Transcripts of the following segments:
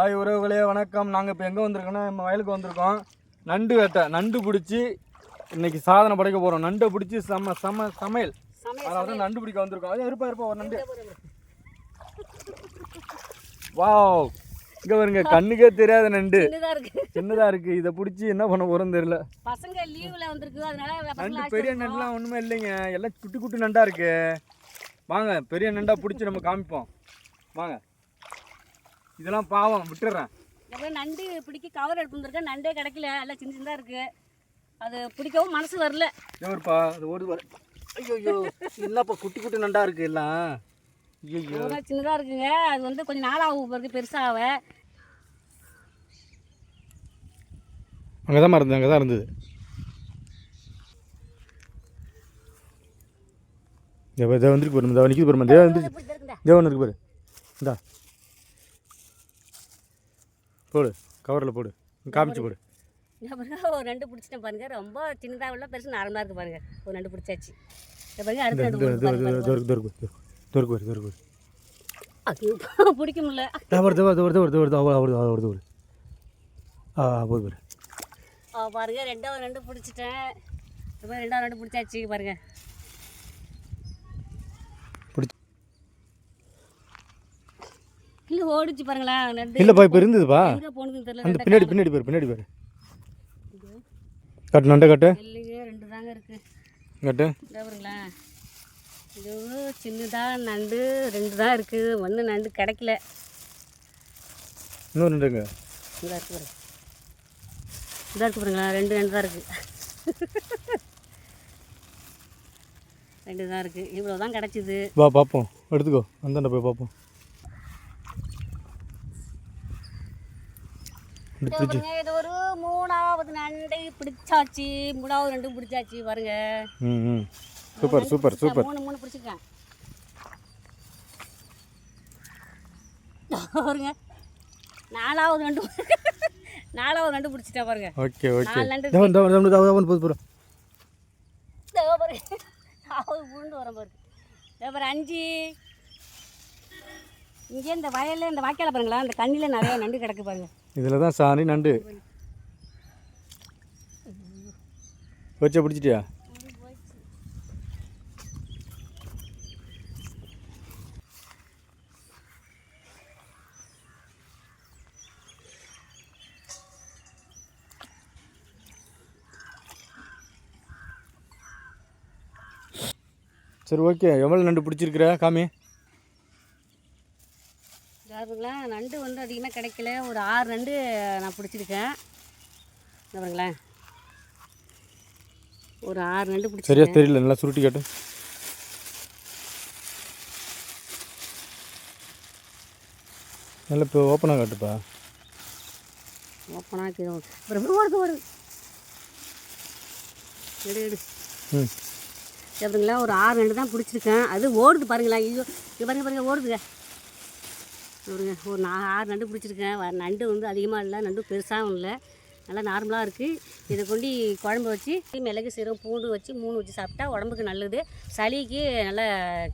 Hi உறவுகளே வணக்கம். நாங்கள் இப்போ எங்கே வந்திருக்கோன்னா நம்ம வயலுக்கு வந்திருக்கோம். நண்டு வேட்டை நண்டு பிடிச்சி இன்னைக்கு சாதனை படைக்க போகிறோம் நண்டை பிடிச்சி செம செம சமையல். அதாவது நண்டு பிடிக்க வந்திருக்கோம். அது இருப்பா இருப்பா ஒரு நண்டு. வாவ். இங்கே வருங்க கண்ணுக்கே தெரியாத நண்டு. சின்னதா இருக்கு. சின்னதாக இருக்குது இதை பிடிச்சி என்ன பண்ண போகிறோன்னு தெரியல. நண்டு பெரிய. நண்டுலாம் ஒன்றுமே இல்லைங்க. எல்லாம் குட்டி குட்டி நண்டா இருக்கு. வாங்க பெரிய நண்டா பிடிச்சி நம்ம காமிப்போம். வாங்க. இதெல்லாம் பாவம் விட்டுறேன். அப்புறம் நண்டு பிடிக்க கவர் எடுத்து வந்திருக்கேன். நண்டே கிடைக்கல. எல்லாம் சின்ன சின்னதா இருக்கு. அது பிடிக்கவும் மனசு வரல. ஏப்பா அது ஓடு வர. ஐயோ ஐயோ என்னப்பா குட்டி குட்டி நண்டா இருக்கு எல்லாம். ஐயோ ஒரு சின்னதா இருக்குங்க. அது வந்து கொஞ்சம் நாளாகும் பிறகு பெருசாக அங்கே தான் இருந்தது. அங்கே தான் இருந்தது தேவ வந்துருக்கு பாரு தேவ நிற்கிது பாருமா தேவ வந்து தேவன் இருக்கு பாரு. இந்தா. போடு கவரில் போடு. காமிச்சு போடு. ஒரு நண்டு பிடிச்சிட்டேன் பாருங்க. ரொம்ப சின்னதாக உள்ள பெருசு நார்மலாக இருக்கு பாருங்க. ஒரு நண்டு பிடிச்சாச்சு. பாருங்க அடுத்த அது பிடிக்க முடியல. பாருங்க ரெண்டாவது நண்டு பிடிச்சிட்டேன். ரெண்டாவது நண்டு பிடிச்சாச்சு பாருங்க. இல்லை ஓடிச்சு பாருங்களேன் இல்லைப்பா இப்போ இருந்ததுப்பா. எங்கே போனதுன்னு தெரியல அந்த பின்னாடி பின்னாடி பாரு பின்னாடி பாரு. கட்டு நண்டை கட்டு. இல்லைங்க ரெண்டு தாங்க இருக்கு. கட்டு. இந்த பாருங்களேன் இது சின்னதா நண்டு ரெண்டு தான் இருக்குது ஒன்று நண்டு கிடைக்கல. இன்னொரு நண்டுங்க இதாக இருக்கு பாருங்க இதாக இருக்கு பாருங்களா ரெண்டு நண்டு தான் இருக்குது ரெண்டு தான் இருக்குது இவ்வளோ தான் கிடச்சிது. வா பார்ப்போம் எடுத்துக்கோ. அந்தாண்ட போய் பார்ப்போம் இப்படி பிடிச்சி பாருங்க இது ஒரு மூணாவது நண்டை பிடிச்சாச்சு. மூணாவது நண்டு பிடிச்சாச்சு பாருங்க. ம் சூப்பர் சூப்பர் சூப்பர். மூணு மூணு பிடிச்சிருக்கேன். பாருங்க. நாலாவது நண்டு நாலாவது நண்டு பிடிச்சிட்டா பாருங்க. Okay okay. நாலு நண்டு தேவன் தேவன் தேவன் தேவன் போது இதோ பாருங்க நாலாவது பூண்டு வரேன் பாருங்க இதோ பாரு அஞ்சு. இங்கே இந்த வயலில் இந்த வாய்க்கால பாருங்களா அந்த கண்ணில் நிறைய நண்டு கிடக்கு பாருங்க. இதில் தான் சாணி நண்டு. வச்ச பிடிச்சிட்டியா? சரி ஓகே. எவ்வளோ நண்டு பிடிச்சிருக்கிற காமி? பாருங்களா நண்டு வந்து அதிகமாக கிடைக்கல. ஒரு ஆறு நண்டு நான் பிடிச்சிருக்கேன். பாருங்களேன். ஒரு ஆறு நண்டு சரியா பிடிச்சிருக்கேன் தெரியல நல்லா சுருட்டி காட்டு. நல்லா இப்போ ஓப்பனாக காட்டுப்பா. ஓப்பனாக கீழே. அப்புறம் ஓடுது ஓடுது எடு எடு. ம். எப்படிங்களா ஒரு ஆறு நண்டு தான் பிடிச்சிருக்கேன். அது ஓடுது பாருங்களா ஐயோ இது பாருங்க பாருங்க ஓடுதுங்க. பாருங்க ஒரு நான் ஆறு நண்டு பிடிச்சிருக்கேன். நண்டு வந்து அதிகமாக இல்லை. நண்டு பெருசாகவும் இல்லை. நல்லா நார்மலாக இருக்குது இதை கொண்டு குழம்பு வச்சு மிளகு சீரகம் பூண்டு வச்சு மூணு வச்சு சாப்பிட்டா உடம்புக்கு நல்லது. சளிக்கு நல்லா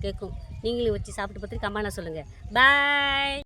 கேட்கும். நீங்களும் வச்சு சாப்பிட்டு பார்த்துட்டு கம்மானா சொல்லுங்கள் பாய்